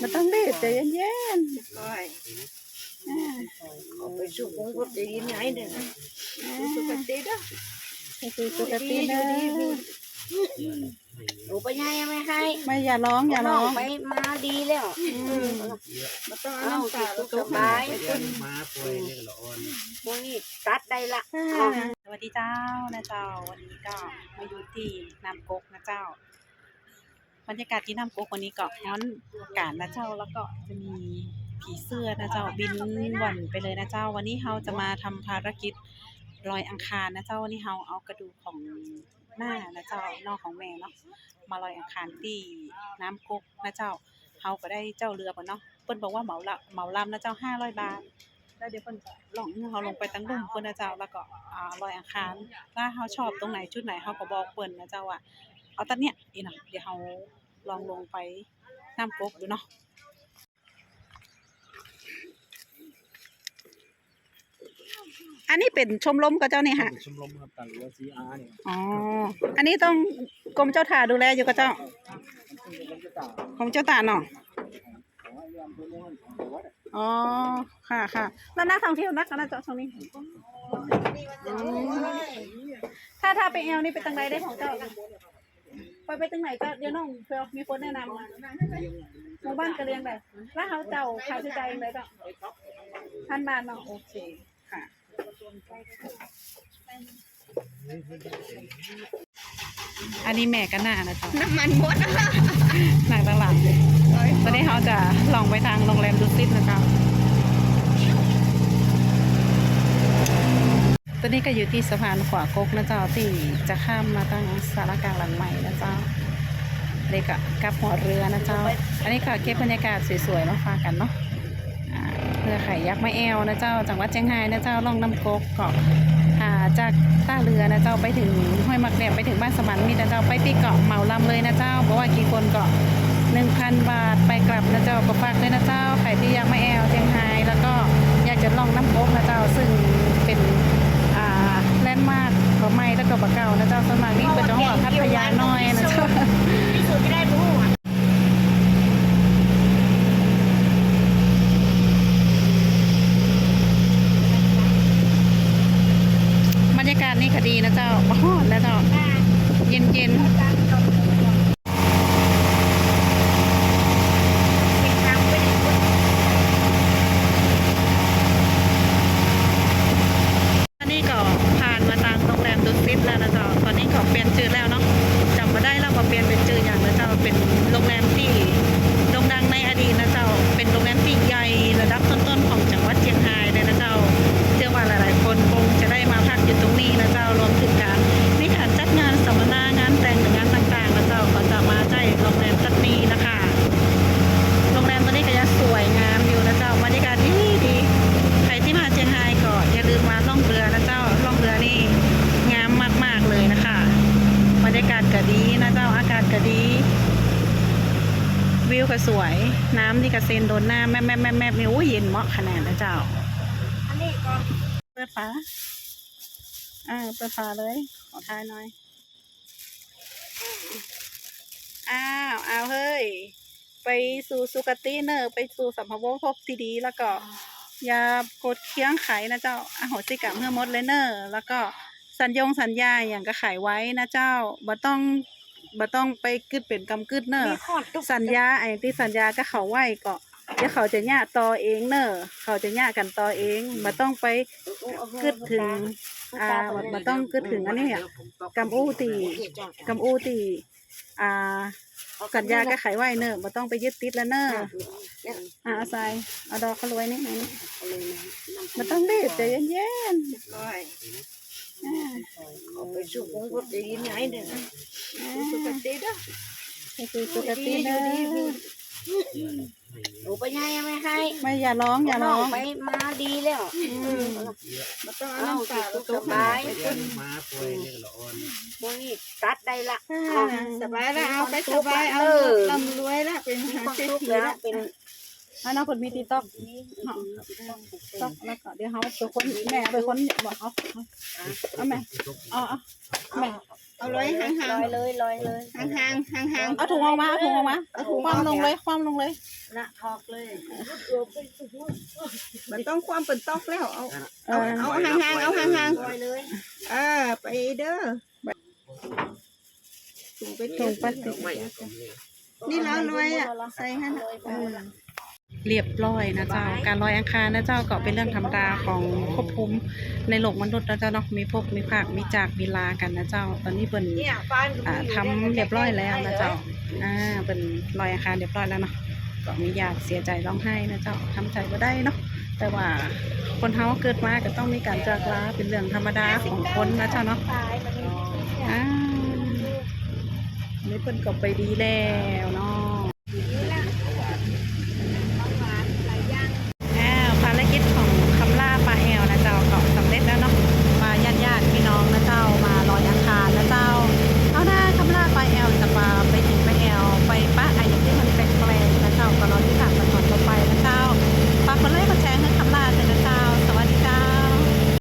มันต้องรีบใจเย็นก้อยๆอ่าเอาไปสู่ของรถได้ยินไหนเด้ออ่าสุกติเด้อก็คือปกติเด้อหนูไปยังยังไม่ให้ไม่อย่าร้องอย่าร้องไปมาดีแล้วอืมมาต้องเอาน้ำตาลสบายม้าป่วยนี่ก็ละอ่อนพวกนี้ตัดได้ละสวัสดีเจ้านะเจ้าวันนี้ก็มาอยู่ที่น้ำกกนะเจ้า บรรยากาศที่น้ำกกวันนี้ก็ร้อนกาศนะเจ้าแล้วก็จะมีผีเสื้อนะเจ้าบินว่อนไปเลยนะเจ้า วันนี้เราจะมาทำภารกิจลอยอังคารนะเจ้าวันนี้เราเอากระดูกของหน้านะเจ้านอกของแม่เนาะมาลอยอังคารที่น้ำกกนะเจ้าเราก็ได้เจ้าเรือปะเนาะเปิ้นบอกว่าเหมาละเหมาลำนะเจ้าห้าร้อยบาทแล้วเดี๋ยวเพิ่นจะลองเราลงไปตั้งรุ่มเพิ่นนะเจ้าแล้วก็อ่าลอยอังคารถ้าเฮาชอบตรงไหนชุดไหนเฮาก็บอกเพิ่นนะเจ้าว่า เอาตัดเนี้ยอีน่ะเดี๋ยวเฮาลองลงไปน้ำกกดูเนาะอันนี้เป็นชมรมกับเจ้านี่ฮะชมรมครับต่างเรือซีอาร์เนี่ยอ๋อ อันนี้ต้องกรมเจ้าท่าดูแลอยู่กับเจ้าของเจ้าตาเนาะอ๋อ ค่ะค่ะแล้วนักท่องเที่ยวนักกันนะเจ้าช่วงนี้อืมถ้าถ้าไปแอลนี่ไปตังไหนได้ของเจ้า ไปไปตังไหนเจ้าเดี๋ยวน้องเพื่อมีคนแนะนำมาหมู่บ้านกระเลียงได้แล้วเขาเจ้าค่าใช้จ่ายยังไงเจ้าพันบาทเนาะโอเคค่ะอันนี้แม่กันหน้านะจ๊ะน้ำมันหมดนะหนังตลาดตอนนี้เขาจะลองไปทางโรงแรมดูซิตนะคะ ตอนนี้ก็อยู่ที่สะพานขวากกนะเจ้าที่จะข้ามมาทางสารกลางหลังใหม่นะเจ้าเด็กกลับหัวเรือนะเจ้า อันนี้ก็เก็บบรรยากาศสวยๆมาฝากกันเนาะเรือไข่ยักษ์ไม่แอวนะเจ้า จังหวัดเชียงรายนะเจ้าล่องน้ำกกเกาะอ่าจากท่าเรือนะเจ้าไปถึงห้วยมักแดดไปถึงบ้านสมันมีนะเจ้าไปที่เกาะเหมาลำเลยนะเจ้าบอกว่ากี่คนเกาะหนึ่งพันบาทไปกลับนะเจ้าก็ฝากด้วยนะเจ้าใครที่ยังไม่แอลเชียงรายแล้วก็อยากจะลองน้ำโบ๊กนะเจ้าซึ่ง ยาน้อยนะเจ้าที่สุดที่ได้รู้อะบรรยากาศนี่ก็ดีนะเจ้ามาฮอดแล้วเจ้า เย็นเย็นๆอันนี้ก็ผ่านมาทางโรงแรมดุสิตแล้วนะเจ้าตอนนี้ก็เปลี่ยนชื่อแล้วเนาะจำมาได้แล้วว่าเปลี่ยนเป็นชื่ออย่างนะเจ้าเป็นโรงแรมที่โด่งดังในอดีตนะเจ้า เป็นโรงแรมที่ใหญ่ระดับต้นๆของจังหวัดเชียงรายเลยนะเจ้า เชื่อว่าหลาย ๆ คนคงจะได้มาพักอยู่ตรงนี้นะเจ้ารวมถึงการในการจัดงานสัมมนางานแต่งหรืองานต่างๆนะเจ้าก็จะมาใช้โรงแรมตัดนี้นะคะ โรงแรมตัวนี้ก็จะสวยงามอยู่นะเจ้าบรรยากาศดีดีใครที่มาเชียงรายก็อย่าลืมมาล่องเรือนะเจ้าล่องเรือนี่งามมาก ๆ เลยนะคะบรรยา ก็ดีนะเจ้าอากาศก็ดี วิวก็สวย น้ำที่กระเซ็นโดนหน้าแม่แม่แม่แม่โอ้ยเย็นเหมาะขนาดนะเจ้าอันนี้ก็เปิดฝาอ่าเปิดฝาเลย ขอทายหน่อย อ้าวอ้าวเฮ้ย ไปสู่สุคติเนอะไปสู่สัมภวภพที่ดีแล้วก็ อย่ากดเคี้ยงไขนะเจ้าอาโหสิกรรมเพื่อมดเลยเนอะแล้วก็ สัญญงสัญญาอย่างก็ไขไว้นะเจ้าบ่ต้องบ่ต้องไปกึดเป็นกำกึดเนอะมีขอดตุกสัญญาไอ้ที่สัญญาก็เขาไว้ก็เดี๋ยวเขาจะญาต่อเองเนอะเขาจะญากันต่อเองมาต้องไปกึดถึงอ่ามาต้องกึดถึงอันนี้อะกำอู้ตีกำอู้ตีอ่าสัญญาก็ไขไว้เนอะมาต้องไปยึดติดแล้วเนอะอ่าเอาใส่เอาดอกเขารวยนี่นี่มาต้องรีบใจเย็นก้อยๆ อ่าเอาไปสู่ของรถได้ยินไหนเด้อสุกติเด้อก็คือปกติเนอะหนูไปยังยังไม่ให้ ไม่อย่าร้องอย่าร้องไปมาดีแล้วอืมมาต้องเอาน้ำตาลสบายม้าป่วยนี่ก็ละอ่อนพวกนี้ตัดได้ละสบายแล้วเอาไปสบายเอาลำรวยแล้วเป็นมมีหาความเศรษสุขฐีแล้แล้ววเป็น อันน้องคนมีตีต๊อกต๊อกแล้วก็เดี๋ยวเขาเป็นคนแม่เป็นคนบอกเอาเอาเอาแม่เอาเอาแม่เอาร้อยห่างลอยเลยลอยเลยๆห่างห่างห่างห่างเอาถุงออกมาเอาถุงออกมาเอาถุงความลงเลยความลงเลยนะทอกเลยๆมันต้องความเป็นตอกแล้วเอาเออเอาห่างห่างๆเอาห่างห่างลอยเลยๆเออไปเด้อถุงไปถุงพลาสติกไม่ตรงนี้นี่แล้วรวยอะใส่ให้นะ เรียบร้อยนะเจ้า การลอยอังคารนะเจ้าก็เป็นเรื่องธรรมดาของควบคุมในโลกมนุษย์นะเจ้าเนาะมีพวกมีภาคมีจากมีลากันนะเจ้า ตอนนี้เป็นเนี่ยบ้านอ่าทำเรียบร้อยแล้วนะเจ้าอ่าเป็นลอยอาคารเรียบร้อยแล้วเนาะก็มีญาติเสียใจร้องไห้นะเจ้าทำใจบ่ได้เนาะแต่ว่าคนเฮาเกิดมาก็ต้องมีการจากลาเป็นเรื่องธรรมดาของคนนะเจ้าเนาะอ่านี่เพิ่นก็ไปดีแล้วเนาะ